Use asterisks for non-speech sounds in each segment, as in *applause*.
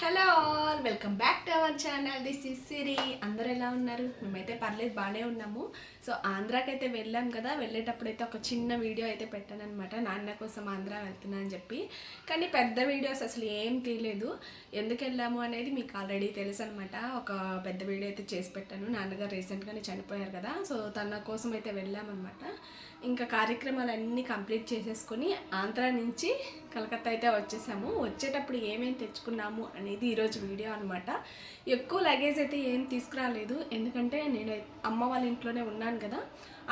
Hello all welcome back to our channel this is Siri అందరు ఎలా ఉన్నారు? మేమైతే పర్లేదు బాగానే ఉన్నాము. సో ఆంధ్రాకి అయితే వెళ్ళాం కదా వెళ్ళేటప్పుడు అయితే ఒక చిన్న వీడియో అయితే పెట్టాను అనమాట నాన్న కోసం ఆంధ్ర వెళ్తున్నా అని చెప్పి. కానీ పెద్ద వీడియోస్ అసలు ఏం తీయలేదు. ఎందుకు వెళ్ళాము అనేది మీకు ఆల్రెడీ తెలుసు అనమాట ఒక పెద్ద వీడియో అయితే చేసి పెట్టాను. నాన్నగారు రీసెంట్గానే చనిపోయారు కదా. సో తన కోసం అయితే వెళ్ళామన్నమాట. ఇంకా కార్యక్రమాలన్నీ కంప్లీట్ చేసేసుకొని ఆంధ్ర నుంచి కలకత్తా అయితే వచ్చేసాము. వచ్చేటప్పుడు ఏమేమి తెచ్చుకున్నాము అనేది ఈరోజు వీడియో అనమాట ఎక్కువ లగేజ్ అయితే ఏం తీసుకురాలేదు. ఎందుకంటే నేను అమ్మ వాళ్ళ ఇంట్లోనే ఉన్నాను కదా.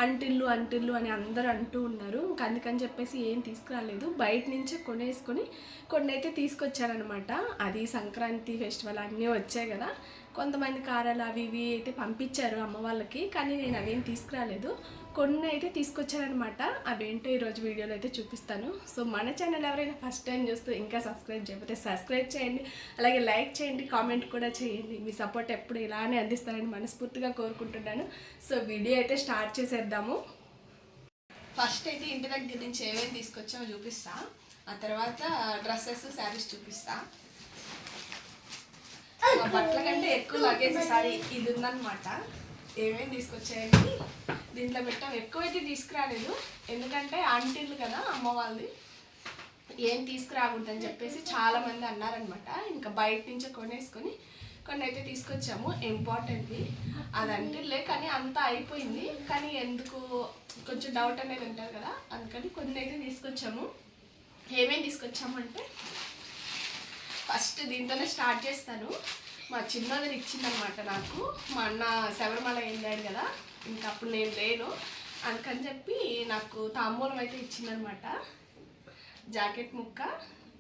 అంటిల్లు అంటిల్లు అని అందరూ అంటూ ఉన్నారు. ఇంకా అందుకని చెప్పేసి ఏం తీసుకురాలేదు. బయట నుంచే కొనేసుకొని కొన్ని అయితే తీసుకొచ్చారనమాట అది సంక్రాంతి ఫెస్టివల్ అన్నీ వచ్చాయి కదా. కొంతమంది కారాలు అవి ఇవి అయితే పంపించారు అమ్మ వాళ్ళకి. కానీ నేను అవేం తీసుకురాలేదు. కొన్ని అయితే తీసుకొచ్చారనమాట అవేంటో ఈరోజు వీడియోలో అయితే చూపిస్తాను. సో మన ఛానల్ ఎవరైనా ఫస్ట్ టైం చూస్తూ ఇంకా సబ్స్క్రైబ్ చేయకపోతే సబ్స్క్రైబ్ చేయండి. అలాగే లైక్ చేయండి కామెంట్ కూడా చేయండి. మీ సపోర్ట్ ఎప్పుడు ఇలానే అందిస్తారని మనస్ఫూర్తిగా కోరుకుంటున్నాను. సో వీడియో అయితే స్టార్ట్ చేసేద్దాము. ఫస్ట్ అయితే ఇంటి దగ్గర నుంచి ఏమేమి తీసుకొచ్చామో చూపిస్తా. ఆ తర్వాత డ్రెస్సెస్ శారీస్ చూపిస్తా. బట్టల కంటే ఎక్కువ లగేజ్ సారీ ఇది ఉందన్నమాట. ఏమేమి తీసుకొచ్చాయండి? దీంట్లో పెట్టాం. ఎక్కువైతే తీసుకురాలేదు. ఎందుకంటే ఆంటీలు కదా అమ్మ వాళ్ళది. ఏం తీసుకురాకూడదని చెప్పేసి చాలామంది అన్నారనమాట. ఇంకా బయట నుంచి కొనేసుకొని కొన్ని అయితే తీసుకొచ్చాము. ఇంపార్టెంట్ది. అది లే కానీ అంతా అయిపోయింది. కానీ ఎందుకు? కొంచెం డౌట్ అనేది ఉంటుంది కదా. అందుకని కొన్ని అయితే తీసుకొచ్చాము. ఏమేమి తీసుకొచ్చాము అంటే ఫస్ట్ దీంతోనే స్టార్ట్ చేస్తాను. మా చిన్నదని ఇచ్చిందనమాట నాకు. మా అన్న శబరిమల వెళ్ళాడు కదా ఇంకా అప్పుడు నేను లేను. అందుకని చెప్పి నాకు తాంబూలం అయితే ఇచ్చిందనమాట జాకెట్ ముక్క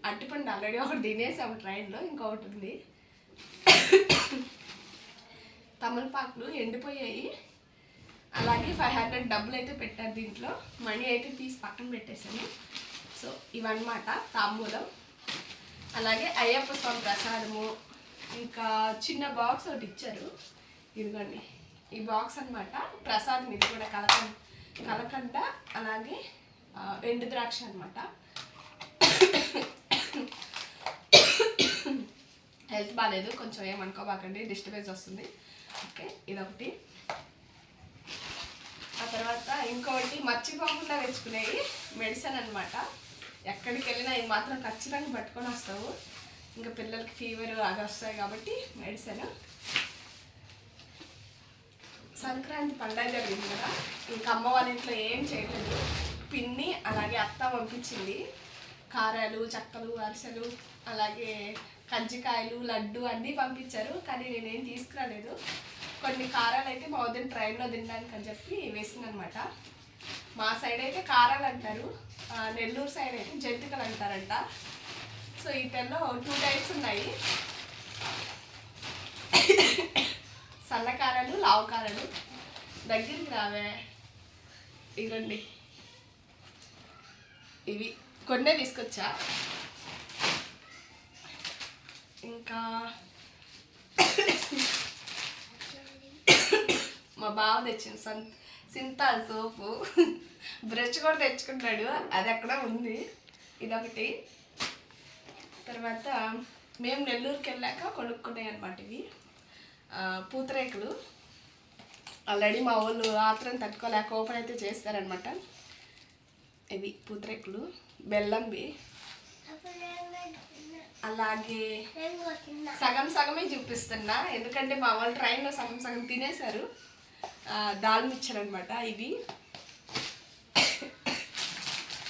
అట్టిపండు ఆల్రెడీ ఒకటి తినేసాము ట్రైన్లో ఇంకొకటి ఉంది. తమలపాకులు ఎండిపోయాయి. అలాగే ఫైవ్ హండ్రెడ్ డబ్బులు అయితే పెట్టారు దీంట్లో. మనీ అయితే తీసి పక్కన పెట్టేశాను. సో ఇవన్నమాట తాంబూలం. అలాగే అయ్యప్ప స్వామి ప్రసాదము ఇంకా చిన్న బాక్స్ ఒకటి ఇచ్చారు. ఇదిగోండి. ఈ బాక్స్ అనమాట ప్రసాదం. ఇది కూడా కలకం కలకండ అలాగే ఎండు ద్రాక్ష అనమాట హెల్త్ బాగాలేదు కొంచెం ఏమనుకోబాకండి. డిస్టర్బెన్స్ వస్తుంది. ఓకే ఇదొకటి. ఆ తర్వాత ఇంకొకటి మర్చిపోకుండా తెచ్చుకునేవి మెడిసిన్ అనమాట ఎక్కడికి వెళ్ళినా ఇది మాత్రం ఖచ్చితంగా పట్టుకొని వస్తావు. ఇంకా పిల్లలకి ఫీవర్ అవి వస్తాయి కాబట్టి మెడిసిన్ సంక్రాంతి పండగ జరిగింది కదా ఇంకా అమ్మ వాళ్ళ ఇంట్లో ఏం చేయలేదు. పిన్ని అలాగే అత్త పంపించింది. కారాలు చక్కలు అరిసెలు అలాగే కజ్జికాయలు లడ్డు అన్నీ పంపించారు. కానీ నేనేం తీసుకురాలేదు. కొన్ని కారాలు అయితే మా వదిన ట్రైన్లో తినడానికి అని చెప్పి వేసింది అనమాట మా సైడ్ అయితే కారాలు అంటారు. నెల్లూరు సైడ్ అయితే జంతికలు అంటారంట. సో ఈ టెన్లో టూ టైప్స్ ఉన్నాయి. సన్నకారాలు కారాలు లావు దగ్గరికి రావే. ఇవ్వండి ఇవి కొన్నే తీసుకొచ్చా? ఇంకా మా బావ తెచ్చింది సన్ సింతాల్ సోపు. బ్రష్ కూడా తెచ్చుకుంటాడు అది అక్కడ ఉంది. ఇదొకటి. తర్వాత మేము నెల్లూరుకి వెళ్ళాక కొనుక్కున్నాయి అనమాట ఇవి. పూతరేకులు. ఆల్రెడీ మా వాళ్ళు ఆత్రం తట్టుకోలేక ఓపెన్ అయితే చేస్తారనమాట ఇవి పూతరేకులు. బెల్లంవి. అలాగే సగం సగమే చూపిస్తున్నా. ఎందుకంటే మా వాళ్ళు ట్రైన్లో సగం సగం తినేశారు. ఆ, అనమాట ఇవి.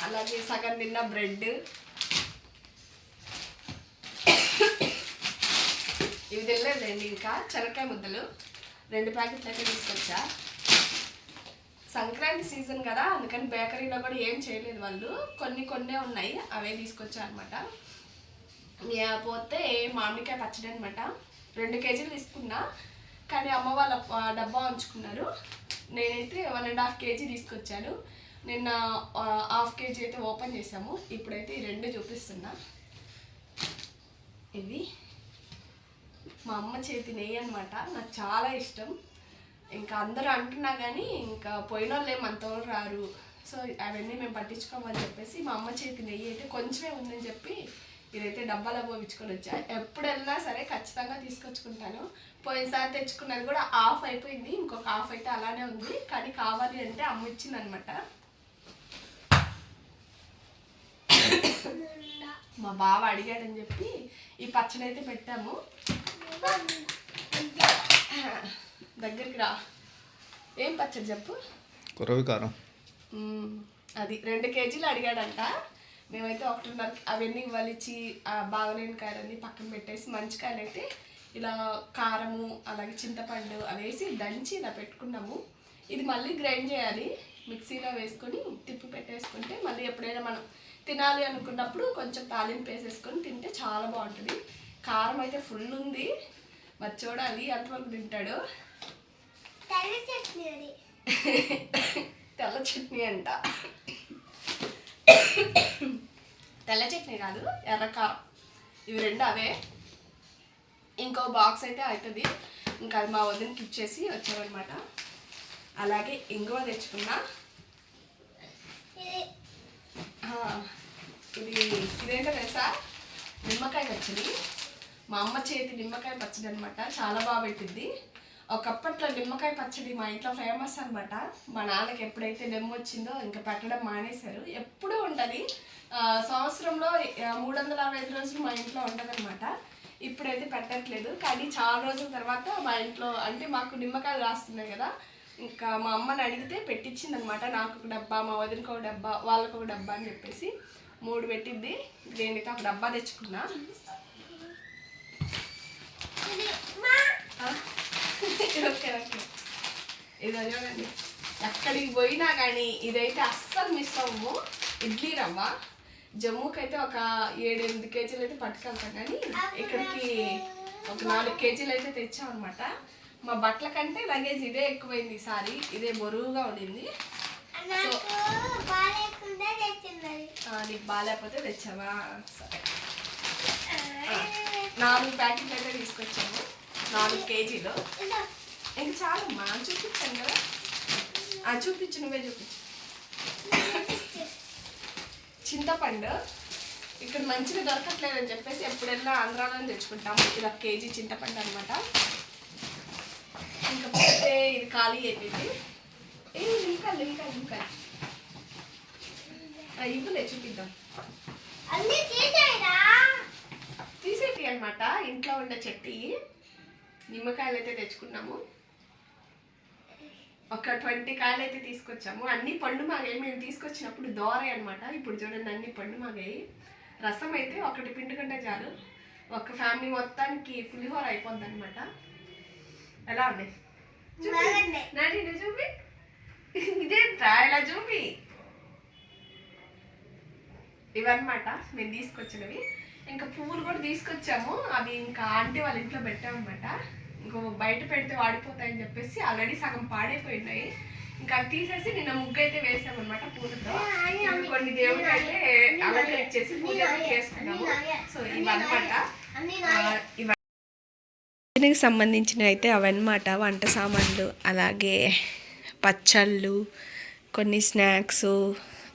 అలాగే సగం తిన్న బ్రెడ్. ఇవి తినలేదండి ఇంకా. చెనక్కాయ ముద్దలు. రెండు ప్యాకెట్లు అయితే తీసుకొచ్చా. సంక్రాంతి సీజన్ కదా అందుకని బేకరీలో కూడా ఏం చేయలేదు వాళ్ళు. కొన్ని కొన్నే ఉన్నాయి అవే తీసుకొచ్చా అనమాట పోతే మామిడికాయ పచ్చడి అనమాట రెండు కేజీలు తీసుకున్నా కానీ అమ్మ వాళ్ళ డబ్బా ఉంచుకున్నారు. నేనైతే వన్ అండ్ హాఫ్ కేజీ తీసుకొచ్చాను. నిన్న హాఫ్ కేజీ అయితే ఓపెన్ చేసాము ఇప్పుడైతే ఈ రెండు చూపిస్తున్నా. ఇవి మా అమ్మ చేతి నెయ్యి అనమాట నాకు చాలా ఇష్టం. ఇంకా అందరూ అంటున్నా కానీ ఇంకా పోయిన వాళ్ళు ఏం అంతవరకు రారు. సో అవన్నీ మేము పట్టించుకోమని చెప్పేసి మా అమ్మ చేతి నెయ్యి అయితే కొంచెమే ఉందని చెప్పి ఇదైతే డబ్బాలో పోయించుకొని వచ్చా. ఎప్పుడు వెళ్ళినా సరే ఖచ్చితంగా తీసుకొచ్చుకుంటాను. పోయినసారి తెచ్చుకున్నది కూడా ఆఫ్ అయిపోయింది. ఇంకొక ఆఫ్ అయితే అలానే ఉంది. కానీ కావాలి అంటే అమ్మ ఇచ్చింది అనమాట *coughs* మా బావ అడిగాడని చెప్పి ఈ పచ్చడి అయితే పెట్టాము. దగ్గరికి రా. ఏం పచ్చడి చెప్పు? కురవి కారం. అది రెండు కేజీలు అడిగాడంట. మేమైతే ఒకటిన్నర అవన్నీ ఇవ్వలిచ్చి ఆ బాగలేని కాయలన్నీ పక్కన పెట్టేసి మంచి కాయలు అయితే ఇలా కారము అలాగే చింతపండు అవి వేసి దంచి ఇలా పెట్టుకున్నాము. ఇది మళ్ళీ గ్రైండ్ చేయాలి. మిక్సీలో వేసుకొని తిప్పి పెట్టేసుకుంటే మళ్ళీ ఎప్పుడైనా మనం తినాలి అనుకున్నప్పుడు కొంచెం తాలింపు వేసేసుకొని తింటే చాలా బాగుంటుంది. కారం అయితే ఫుల్ ఉంది. మరి చూడాలి ఎంతవరకు తింటాడు. తెల్ల చట్నీ అది. *laughs* తెల్ల చట్నీ అంట. తెల్ల చట్నీ కాదు ఎర్రకారం ఇవి రెండు అవే. ఇంకో బాక్స్ అయితే అవుతుంది ఇంకా అది మా వదినకి ఇచ్చేసి వచ్చామన్నమాట అలాగే ఇంగువ తెచ్చుకున్నా. ఇది ఇదేంటో తెలుసా? నిమ్మకాయ పచ్చడి. మా అమ్మ చేతి నిమ్మకాయ పచ్చడి అనమాట చాలా బాగా పెట్టింది ఒకప్పట్లో నిమ్మకాయ పచ్చడి మా ఇంట్లో ఫేమస్ అనమాట మా నాన్నకి ఎప్పుడైతే నిమ్మ వచ్చిందో ఇంకా పెట్టడం మానేశారు. ఎప్పుడూ ఉంటుంది. సంవత్సరంలో మూడు వందల అరవై ఐదు రోజులు మా ఇంట్లో ఉండదనమాట ఇప్పుడైతే పెట్టట్లేదు. కానీ చాలా రోజుల తర్వాత మా ఇంట్లో అంటే మాకు నిమ్మకాయలు రాస్తున్నాయి కదా ఇంకా మా అమ్మని అడిగితే పెట్టించింది అనమాట నాకు ఒక డబ్బా మా వదినకి ఒక డబ్బా వాళ్ళకు ఒక డబ్బా అని చెప్పేసి మూడు పెట్టింది నేనైతే ఒక డబ్బా తెచ్చుకున్నా ఇది మా ఆ? ఓకే ఓకే ఇది చూడండి. ఎక్కడికి పోయినా కానీ ఇదైతే అస్సలు మిస్ అవ్వము ఇడ్లీ రవ్వ. జమ్మూకి అయితే ఒక ఏడు ఎనిమిది కేజీలు అయితే పట్టుకెళ్తాం కానీ ఇక్కడికి ఒక నాలుగు కేజీలు అయితే తెచ్చాం అనమాట మా బట్టల కంటే లగేజ్ ఇదే ఎక్కువైంది ఈసారి. ఇదే బరువుగా ఉండింది. నాకు బాగాలేకపోతే తెచ్చావా? సరే. నాలుగు ప్యాకెట్లు అయితే తీసుకొచ్చాము. నాలుగు కేజీలు. ఇంక చాలమ్మా చూపించాను కదా. ఆ చూపించు నువ్వే చూపించు. చింతపండు. ఇక్కడ మంచిగా దొరకట్లేదని చెప్పేసి ఎప్పుడైనా ఆంధ్రాలో తెచ్చుకుంటాము. ఇది ఒక కేజీ చింతపండు అనమాట ఇంకా పోతే ఇది ఖాళీ అయిపోయింది. ఏ నింకాలి నింకాలి నింకాలి ఇవ్వలే చూపిద్దాం. తీసేటి అనమాట ఇంట్లో ఉండే చెట్టి నిమ్మకాయలు అయితే తెచ్చుకున్నాము. ఒక ట్వంటీ కాయలు అయితే తీసుకొచ్చాము. అన్ని పండు మాగాయి. మేము తీసుకొచ్చినప్పుడు దోరై అనమాట ఇప్పుడు చూడండి అన్ని పండు మాగాయి. రసం అయితే ఒకటి పిండుకుంటే చాలు. ఒక ఫ్యామిలీ మొత్తానికి పులిహోర అయిపోద్ది అనమాట ఎలా ఉన్నాయి చూపి. ఇదేంట్రా? ఇలా చూపి ఇవన్నమాట. మేము తీసుకొచ్చినవి. ఇంకా పువ్వులు కూడా తీసుకొచ్చాము. అవి ఇంకా ఆంటీ వాళ్ళ ఇంట్లో పెట్టామన్నమాట. ఇంకో బయట పెడితే వాడిపోతాయని చెప్పేసి ఆల్రెడీ సగం పాడైపోయినాయి. ఇంకా అవి తీసేసి నిన్న ముగ్గు అయితే వేసామన్నమాట పూలతో. ఇంకా కొన్ని దేవుడికి అయితే అలంకరించేసి పూజ చేసుకున్నాము. సో ఇవన్నమాట. అన్నీ ఆ, ఇవ దీనికి సంబంధించిన అయితే అవన్నమాట. వంట సామాన్లు అలాగే పచ్చళ్ళు కొన్ని స్నాక్స్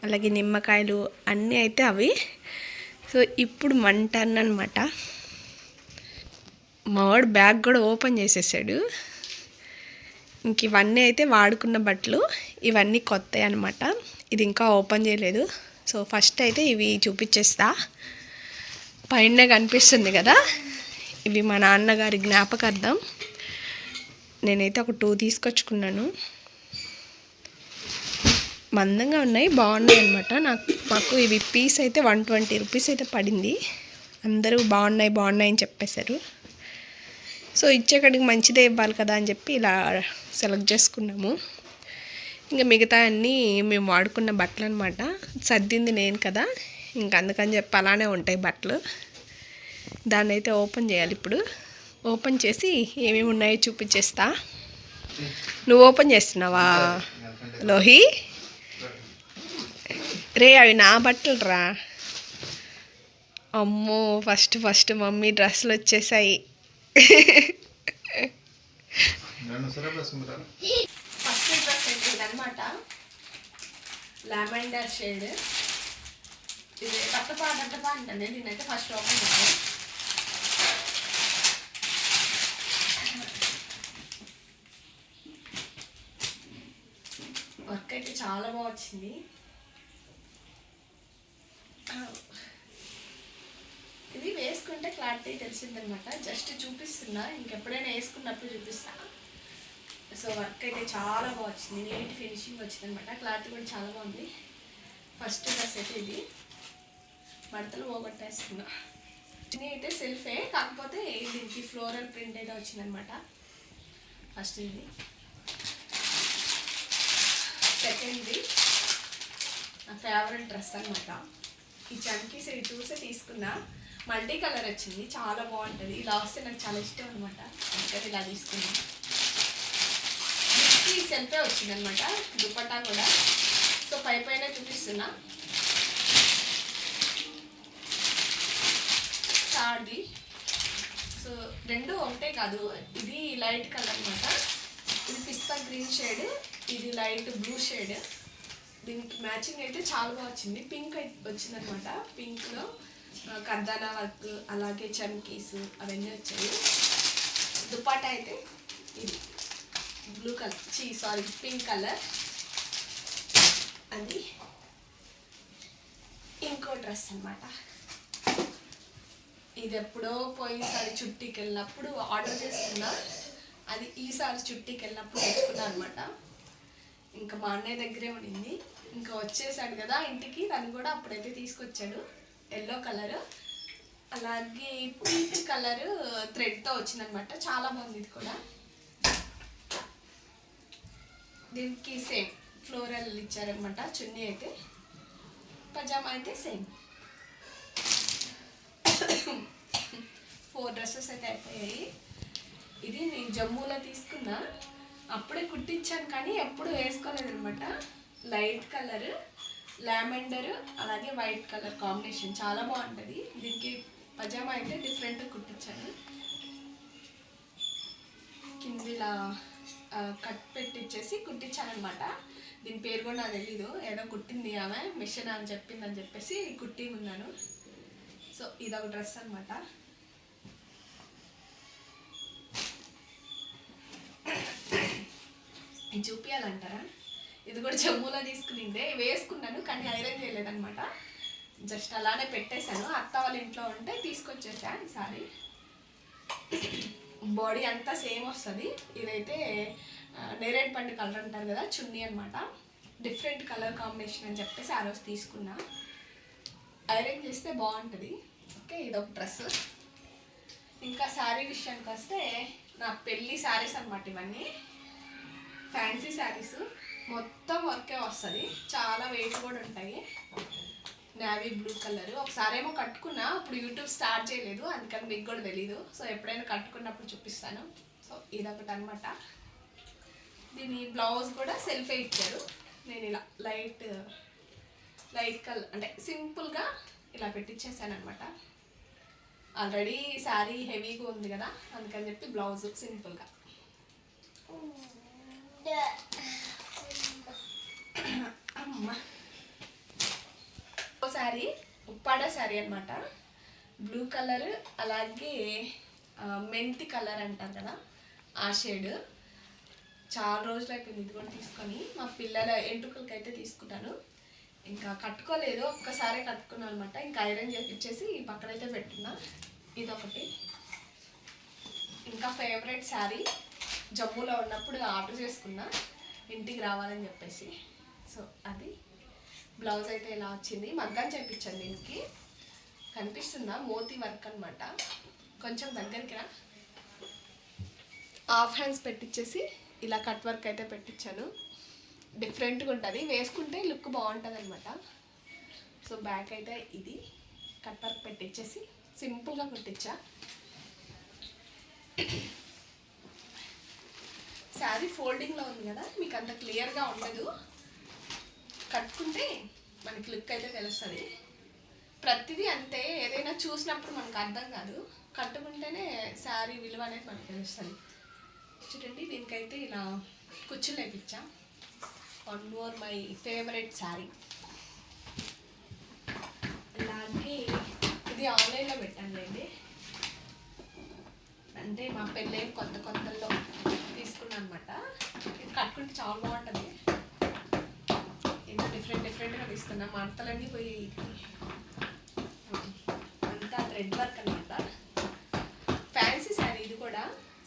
అలాగే నిమ్మకాయలు అన్నీ అయితే అవి. సో ఇప్పుడు మంట అనమాట మావాడు బ్యాగ్ కూడా ఓపెన్ చేసేసాడు. ఇంక ఇవన్నీ అయితే వాడుకున్న బట్టలు ఇవన్నీ కొత్తవి అనమాట ఇది ఇంకా ఓపెన్ చేయలేదు. సో ఫస్ట్ అయితే ఇవి చూపించేస్తా. పైన కనిపిస్తుంది కదా? ఇవి మా నాన్నగారి జ్ఞాపకార్థం. నేనైతే ఒక టూ తీసుకొచ్చుకున్నాను. మందంగా ఉన్నాయి బాగున్నాయి అనమాట నాకు మాకు ఇవి పీస్ అయితే వన్ ట్వంటీ రూపీస్ అయితే పడింది. అందరూ బాగున్నాయి బాగున్నాయి అని చెప్పేశారు. సో ఇచ్చేకాడికి మంచిదే ఇవ్వాలి కదా అని చెప్పి ఇలా సెలెక్ట్ చేసుకున్నాము. ఇంకా మిగతా అన్నీ మేము వాడుకున్న బట్టలు అనమాట సర్దింది నేను కదా. ఇంకా అందుకని చెప్పి అలానే ఉంటాయి బట్టలు. దాన్ని అయితే ఓపెన్ చేయాలి ఇప్పుడు. ఓపెన్ చేసి ఏమేమి ఉన్నాయో చూపించేస్తా. నువ్వు ఓపెన్ చేస్తున్నావా? లోహి? రే అవి నా బట్టలు రా. అమ్మో ఫస్ట్ ఫస్ట్ మమ్మీ డ్రెస్సులు వచ్చేసాయి. ఫస్ట్ డ్రెస్ అయితే ఇదనమాట లావెండర్ షేడ్ ఇది టప్పపా టప్పపా అంటుంది నేనైతే ఫస్ట్ ఓపెన్ వర్క్ అయితే చాలా బాగా వచ్చింది. ఇది వేసుకుంటే క్లారిటీ తెలిసిందనమాట. జస్ట్ చూపిస్తున్నా. ఇంకెప్పుడైనా వేసుకున్నప్పుడు చూపిస్తా. సో వర్క్ అయితే చాలా బాగా వచ్చింది. నీట్ ఫినిషింగ్ వచ్చింది అనమాట క్లాత్ కూడా చాలా బాగుంది. ఫస్ట్ డ్రెస్ అయితే ఇది. మడతలు పోగొట్టేస్తున్నా. ఇది అయితే సెల్ఫే కాకపోతే దీనికి ఫ్లోరల్ ప్రింట్ అయితే వచ్చిందనమాట. ఫస్ట్ ఇది. సెకండ్ది నా ఫేవరెట్ డ్రెస్ అనమాట. ఈ చంకీస్ ఇవి చూసే తీసుకున్నా. మల్టీ కలర్ వచ్చింది చాలా బాగుంటుంది. ఇలా వస్తే నాకు చాలా ఇష్టం అనమాట అందుకని ఇలా తీసుకున్నాను ఈ సెల్ఫే వచ్చింది అనమాట దుపట్టా కూడా. సో పై పైన చూపిస్తున్నా. థర్డ్ది సో రెండు ఒకటే కాదు ఇది లైట్ కలర్ అనమాట ఇది పిస్తా గ్రీన్ షేడ్ ఇది లైట్ బ్లూ షేడ్. దీనికి మ్యాచింగ్ అయితే చాలా బాగా వచ్చింది. పింక్ వచ్చింది అనమాట పింక్లో కర్దానా వర్క్ అలాగే చమ్కీస్ అవన్నీ వచ్చాయి. దుపాటా అయితే ఇది. బ్లూ కలర్ చీ సారీ పింక్ కలర్ అది. ఇంకో డ్రెస్ అన్నమాట. ఇది ఎప్పుడో పోయినసారి చుట్టికి వెళ్ళినప్పుడు ఆర్డర్ చేసుకున్నా. అది ఈసారి చుట్టికి వెళ్ళినప్పుడు తెచ్చుకున్నా అనమాట ఇంకా మా అన్నయ్య దగ్గరే ఉండింది. ఇంకా వచ్చేసాడు కదా ఇంటికి తను కూడా అప్పుడైతే తీసుకొచ్చాడు. ఎల్లో కలర్ అలాగే పింక్ కలర్ థ్రెడ్తో వచ్చిందనమాట. చాలా బాగుంది ఇది కూడా. దీనికి సేమ్ ఫ్లోరల్ ఇచ్చారనమాట చున్నీ అయితే. పజామా అయితే సేమ్. ఫోర్ డ్రెస్సెస్ అయితే అయిపోయాయి. ఇది నేను జమ్మూలో తీసుకున్నా. అప్పుడే కుట్టించాను కానీ ఎప్పుడు వేసుకోలేదు అనమాట లైట్ కలర్ లామెండర్ అలాగే వైట్ కలర్ కాంబినేషన్. చాలా బాగుంటుంది. దీనికి పజామా అయితే డిఫరెంట్ కుట్టించాను కింద ఇలా కట్ పెట్టించేసి కుట్టించాను అనమాట దీని పేరు కూడా నాకు తెలీదు. ఏదో కుట్టింది ఆమె మిషన్ అని చెప్పింది అని చెప్పేసి కుట్టి ఉన్నాను. సో ఇదొక డ్రెస్ అనమాట. చూపించాలంటారా ఇది కూడా జమ్మూలో తీసుకునిందే. వేసుకున్నాను కానీ ఐరన్ చేయలేదనమాట జస్ట్ అలానే పెట్టేశాను. అత్త వాళ్ళ ఇంట్లో ఉంటే తీసుకొచ్చేసా ఈసారి. బాడీ అంతా సేమ్ వస్తుంది. ఇదైతే నేరేడు పండు కలర్ అంటారు కదా చున్నీ అనమాట డిఫరెంట్ కలర్ కాంబినేషన్ అని చెప్పేసి ఆ రోజు తీసుకున్నా. ఐరన్ చేస్తే బాగుంటుంది. ఓకే ఇదొక డ్రెస్. ఇంకా శారీ విషయానికి వస్తే నా పెళ్ళి శారీస్ అనమాట ఇవన్నీ. ఫ్యాన్సీ శారీస్. మొత్తం వర్కే వస్తుంది. చాలా వెయిట్ కూడా ఉంటాయి. నావీ బ్లూ కలర్ ఒకసారి ఏమో కట్టుకున్నా అప్పుడు యూట్యూబ్ స్టార్ట్ చేయలేదు. అందుకని మీకు కూడా తెలీదు. సో ఎప్పుడైనా కట్టుకున్నప్పుడు చూపిస్తాను. సో ఇదొకటి అనమాట దీని బ్లౌజ్ కూడా సెల్ఫే ఇచ్చారు. నేను ఇలా లైట్ లైట్ కలర్ అంటే సింపుల్గా ఇలా పెట్టించేసాను అనమాట ఆల్రెడీ శారీ హెవీగా ఉంది కదా అందుకని చెప్పి బ్లౌజ్ సింపుల్గా అమ్మ. శారీ ఉప్పాడ శారీ అనమాట బ్లూ కలర్ అలాగే మెంతి కలర్ అంటారు కదా ఆ షేడ్ చాలా రోజులు అయిపోయింది ఇది కూడా తీసుకొని. మా పిల్లల ఎంట్రుకలకి అయితే తీసుకున్నాను. ఇంకా కట్టుకోలేదు ఒక్కసారే కట్టుకున్నాను అనమాట ఇంకా ఐరన్ చేసి ఈ పక్కనైతే పెట్టున్నా. ఇదొకటి. ఇంకా ఫేవరెట్ శారీ జమ్మూలో ఉన్నప్పుడు ఆర్డర్ చేసుకున్నా. ఇంటికి రావాలని చెప్పేసి. సో అది. బ్లౌజ్ అయితే ఇలా వచ్చింది. మగ్గం చేయించాను దీనికి. కనిపిస్తుందా? మోతీ వర్క్ అనమాట కొంచెం దగ్గరికి రా. హాఫ్ హ్యాండ్స్ పెట్టించేసి ఇలా కట్ వర్క్ అయితే పెట్టించాను డిఫరెంట్గా ఉంటుంది. వేసుకుంటే లుక్ బాగుంటుంది అనమాట సో బ్యాక్ అయితే ఇది. కట్ వర్క్ పెట్టించేసి సింపుల్గా కుట్టించా. శారీ ఫోల్డింగ్లో ఉంది కదా? మీకు అంత క్లియర్గా ఉండదు. కట్టుకుంటే మనకి లుక్ అయితే తెలుస్తుంది. ప్రతిదీ అంతే ఏదైనా చూసినప్పుడు మనకు అర్థం కాదు. కట్టుకుంటేనే శారీ విలువ అనేది మనకు తెలుస్తుంది. చూడండి దీనికైతే ఇలా కుచ్చులు వేపించా. One more my favourite sari. ఇది ఆన్లైన్లో పెట్టానులేండి అంటే మా పెళ్ళేం కొత్త కొత్తల్లో తీసుకున్నాను అనమాట ఇది కట్టుకుంటే చాలా బాగుంటుంది. డిఫరెంట్ డిఫరెంట్గా తీస్తున్నాం. మడతలన్నీ పోయి అంతా థ్రెడ్ వర్క్ అనమాట ఫ్యాన్సీ శారీ ఇది కూడా.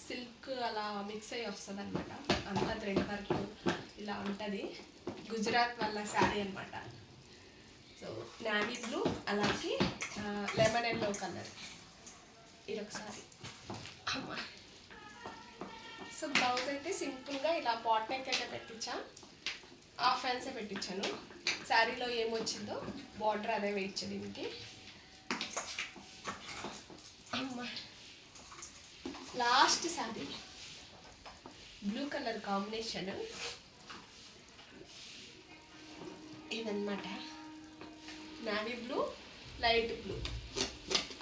సిల్క్ అలా మిక్స్ అయ్యి వస్తుంది అనమాట అంతా థ్రెడ్ వర్క్ ఇలా ఉంటుంది. గుజరాత్ వాళ్ళ శారీ అనమాట సో నావీ బ్లూ అలాగే లెమన్ ఎల్లో కలర్ ఇదొకసారి అమ్మా. సో బ్లౌజ్ అయితే సింపుల్గా ఇలా పాట్ నెక్ అయితే పెట్టించాం. హాఫ్ హ్యాండ్సే పెట్టించాను. శారీలో ఏమొచ్చిందో బార్డర్ అదే వేయించు దీనికి. Last sari. Blue colour combination. ఇదన్నమాట. Navy blue light blue.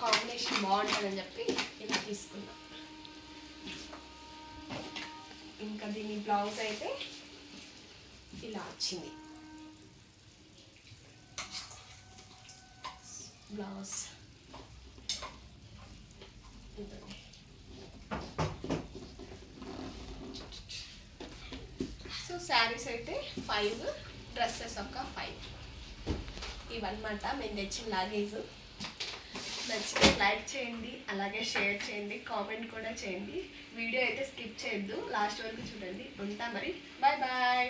Combination బాగుంటుందని చెప్పి ఇలా తీసుకున్నా. ఇంకా దీని బ్లౌజ్ అయితే వచ్చింది బ్లౌజ్ సో శారీస్ అయితే ఫైవ్ డ్రెస్సెస్ ఒక ఫైవ్ ఇవన్నమాట మేము తెచ్చిన లాగేజ్ నచ్చితే లైక్ చేయండి అలాగే షేర్ చేయండి కామెంట్ కూడా చేయండి. వీడియో అయితే స్కిప్ చేయొద్దు. లాస్ట్ వరకు చూడండి. ఉంటా మరి. Bye bye